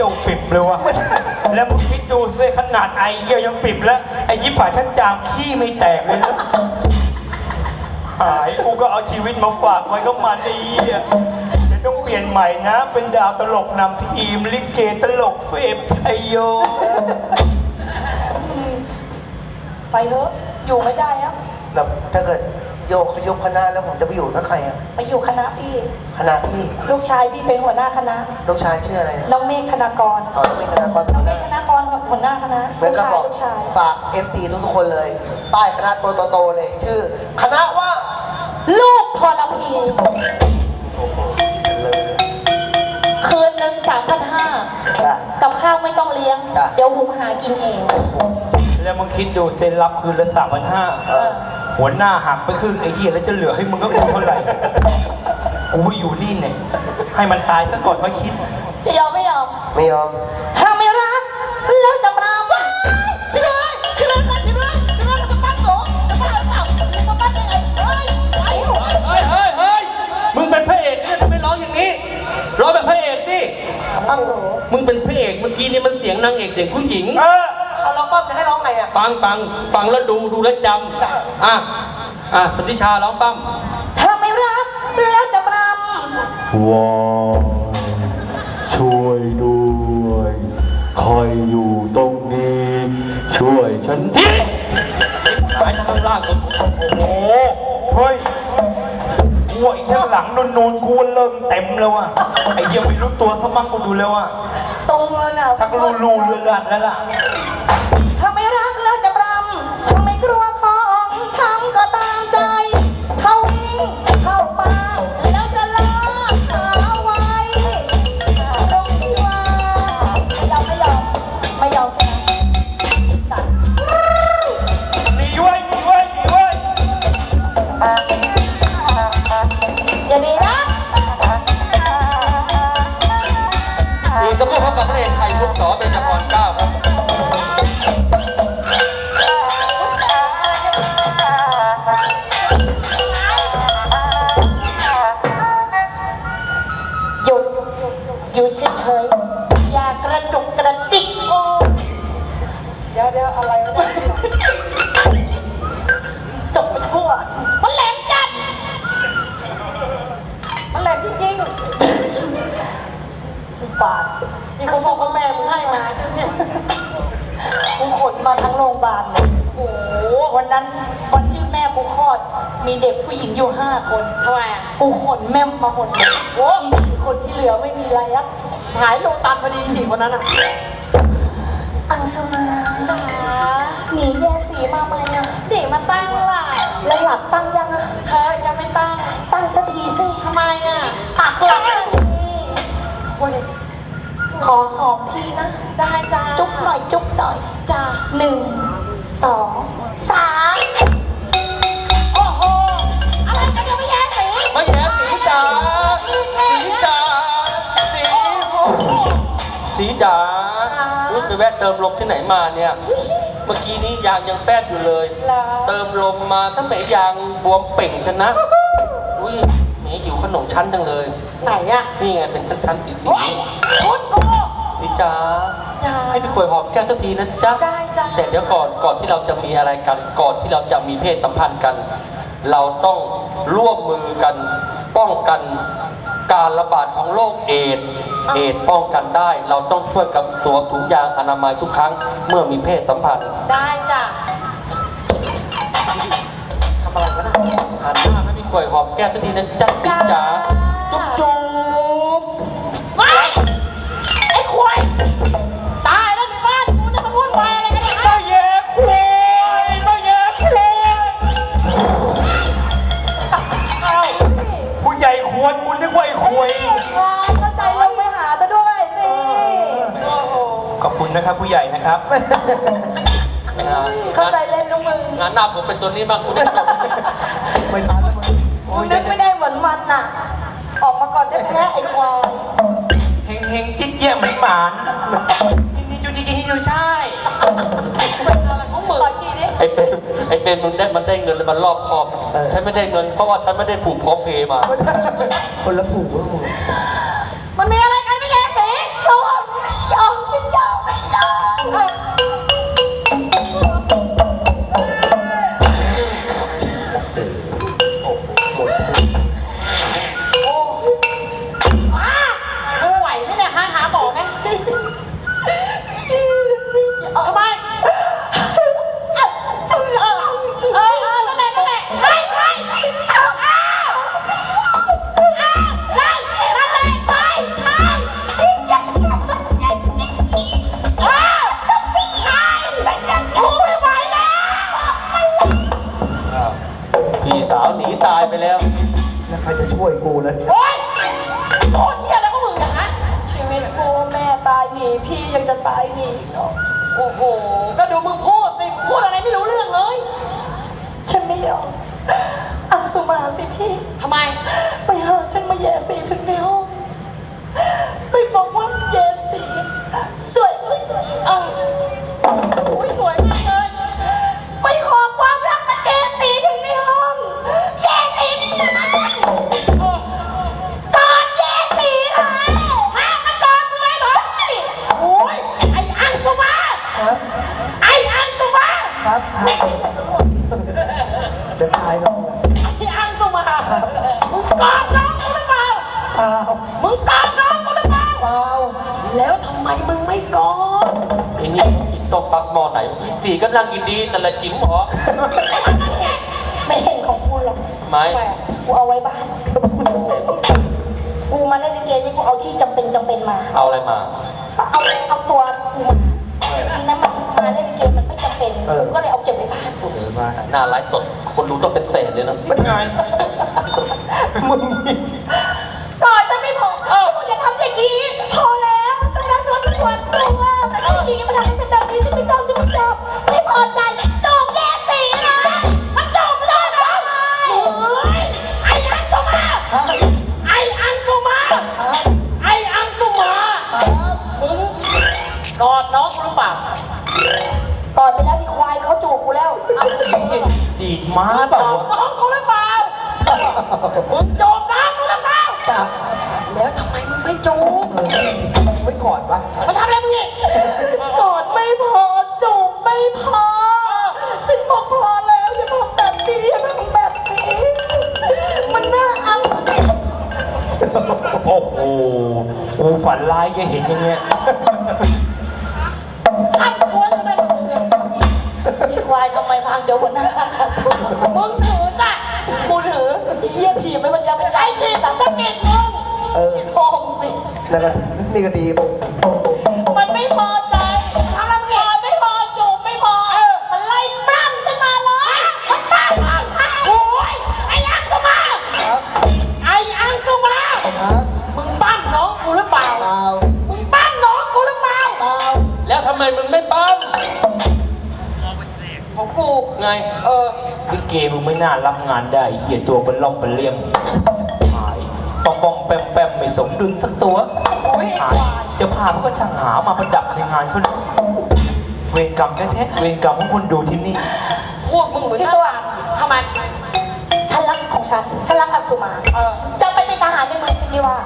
ยี่ยวปิบเลยวะแล้วมึงคิดดูสิขนาดไอเยี่ยวยังปิบแล้วไอ้ยิบผ่าชันจามขี้ไม่แตกเลยนะหายกูก็เอาชีวิตมาฝากไว้กับมันไอ้เหี้ยเดี๋ยวต้องเปลี่ยนใหม่นะ เป็นดาวตลกนำทีมลิเกตลกเฟมชัยโย ไปเถอะอยู่ไม่ได้แล้ว แล้วถ้าเกิด โยกเขายกคณะแล้วผมจะไปอยู่กับใครอะไปอยู่คณะพี่ คณะพี่ลูกชายพี่เป็นหัวหน้าคณะ ลูกชายชื่ออะไรเนี่ยน้องเมฆธนากรอ๋อต้องเป็นคณะกรเป็นหัวหน้าธนากรหัวหน้าคณะเหมืลูอนกกับชายบอกลูกชายฝาก FC ทุกๆคนเลย ป้ายคณะตัวโตๆเลย ชื่อ คณะว่าลูกทรพีเลยคืนหนึ่งสามพันห้าจ้ะกับข้าวไม่ต้องเลี้ยง จ้ะ เดี๋ยวหุงหากินเอง แล้วมึงคิดดูเซ็นรับคืนละสามพันห้าเออ หัวหน้าหักไปครึ่งไอ้เหี้ยแล้วจะเหลือให้มึงก็กูเท่าไหร่กูว่าอยู่นี่เนี่ยให้มันตายซะก่อนค่อยคิด จะยอมไม่ยอม ไม่ยอม ถ้าไม่รัก แล้วจะปรามว่าพี่น้อยพี่น้อยค่ะพี่น้อยพี่น้อยจะปั้นหนูจะปั้นเต่าจะปั้นได้ไงเฮ้ยไอ้หัวเฮ้ยเฮ้ยเฮ้ยมึงเป็นพระเอกเนี่ยทำไมร้องอย่างนี้ร้องแบบพระเอกสิปั้มหนูมึงเป็นพระเอกเมื่อกี้นี่มันเสียงนางเอกเสียงผู้หญิงเออ เขาร้องปั้มจะให้ร้องไงอะ ฟังฟังฟังแล้วดูดูแล้วจำอะอะสนธิชาร้องปั้มถ้าไม่รักแล้วจะปรามวอนช่วยด้วยใครอยู่ตรงนี้ ช่วยฉันทีหายทางล่างคนโอ้โหเฮ้ยกูว่าอีข้างหลังนูนๆกูเริ่มเต็มแล้วอะไอ้เหี้ยังไม่รู้ตัวสมั่งกูดูแล้วอะตัวน่ะชักรูรูเรือนรัดแล้วล่ะ สักครู่พบกับพระเอกไข่ทุกสอเบญจพรเก้าครับ นมาทั้งโรงพยาบาลเลยโอ้โหวันนั้นวันที่แม่กูคลอด มีเด็กผู้หญิงอยู่ห้าคนทำไมอะกูขนแม่มมาหมดเลยโอ้อีสี่คนที่เหลือไม่มีอะไรอะหายโลตันพอดีสี่คนนั้นอะอังสมาจ๋าหนีแยสีมาไหมอะเด็กมาตั้งล่ะแล้วหลักตั้งยังอะเฮ้ยยังไม่ตั้งตั้งสักทีสิทำไมอะปักหลัก โอ้ย ขอหอมทีนะ ได้จ้าจุ๊บหน่อยจุ๊บหน่อยจ้าหนึ่งสองสามโอ้โหอะไรกันเนี่ยไม่แย่สีมาแย่สีจ๋าสีจ๋าสีสีจ๋าอุ้ยไปแวะเติมลมที่ไหนมาเนี่ย เมื่อกี้นี้ยางยังแฟดอยู่เลย เติมลมมาถ้าแม่ยางบวมเป่งชนะอุ้ยแหมหิวขนมชั้นจังเลย ไหนอะนี่ไงเป็นชั้นๆสีสีโอ้ยชุดกู สีจ๋าจ้า ให้พี่ขวยหอมแก้มสักทีนะจ๊ะ ได้จ้ะแต่เดี๋ยวก่อนก่อนที่เราจะมีอะไรกัน ก่อนที่เราจะมีเพศสัมพันธ์กัน เราต้องร่วมมือกันป้องกันการระบาดของโรคเอดส์เอดส์ป้องกันได้ เราต้องช่วยกันสวมถุงยางอนามัยทุกครั้ง เมื่อมีเพศสัมพันธ์ได้จ้ะหันหน้าให้พี่ขวยหอมแก้มสักทีนะจ๊ะสีจ๋า ขอบคุณนะครับผู้ใหญ่นะครับเข้าใจเล่นลูกมึงงานหน้าผมเป็นตัวนี้บ้างคุณได้จบไม่ทันแล้วมึงกูนึกไม่ได้เหมือนมันน่ะ ออกมาก่อนแท้ๆไอ้ควายเฮงเฮงจิ๊ดเยี่ยมเหมือนหมานนี่นี่จูดีกีดูใช่ของมึงขอทีดิไอ้เฟรมไอ้เฟรมมึงได้มันได้เงินแล้วมันรอบคอบฉันไม่ได้เงินเพราะว่าฉันไม่ได้ผูกพร้อมเพย์มาคนละผูกวะมึงมันมีอะไร พี่สาวหนีตายไปแล้ว แล้วใครจะช่วยกูล่ะโอ๊ยโคตเหี้ยแล้วก็มึงนะฮะชีวิตกูแม่ตายหนีพี่ยังจะตายหนีอีกเหรอโอ้โห ก็ดูมึงพูดสิพูดอะไรไม่รู้เรื่องเลยฉันไม่ยอมอังสุมาสิพี่ทำไม ไปหาฉันมาแย่สีถึงในห้องไปบอกว่าแย่สีสวยเลยเออ มึงกอดน้องกูหรือเปล่าเปล่าแล้วทำไมมึงไม่กอดไอ้นี่ต้องฟักมอไหน สีก็นั่งกินดีแต่ละจิ๋มเหรอ ไม่เห็นของกูหรอกไม่กูเอาไว้บ้าน กูมาเล่นลิเกนี่กูเอาที่จำเป็นจำเป็นมา เอาอะไรมา เอาเอาตัวกูมาทีนั้นมันมาเล่นลิเกมันไม่จำเป็นกูก็เลยเอาเก็บไว้บ้านเดี๋ยวมาหน้าไลฟ์สด คนรู้ต้องเป็นแสนเลยนะเป็นไงมึง ดีดม้าเปจล่าบวะน้องกูหรือเปล่ามึงจบน้องกูหรือเปล่าจับแล้วทำไมมึงไม่จูบเออทำไมไม่กอดวะมันทำอะไรมึงอีกกอดไม่พอจูบไม่พอฉันบอกพอแล้วอย่าทำแบบนี้อย่าทำแบบนี้ มันน่าอังโอ้โหกูฝันร้ายแกเห็นอย่างเงี้ยขับหัวอยู่นั่นมึงอะมีควายทำไมพังเดี๋ยวหัวหน้า แล้วก็นี่ก็ดีมันไม่พอใจทำอะไรมึงอีกไม่พอจูบไม่พอมันไล่ปล้ำฉันมาเลยมันบ้าเปล่าโอ้ยไอ้อังสุมาไอ้อังสุมามึงปั้มน้องกูหรือเปล่ามึงปั้มน้องกูหรือเปล่าแล้วทำไมมึงไม่ปั๊มของกูไงเออลิเกมึงไม่น่ารับงานได้เหี้ยตัวเป็นล่องเป็นเลี่ยม ปองปองแปมแปมไม่สมดุลสักตัวโอ้ยไอ้หาควายยจะพาพวกก็ช่างหามาประดับในงานเขาเลยเวรกรรมแท้ๆเวรกรรมของคนดูที่นี่พูดมึงเหมือนหน้าตาทำไมฉันรักของฉัน ฉันรักอับสุมาเออจะไปเป็นทหารในเมืองชินดีว่า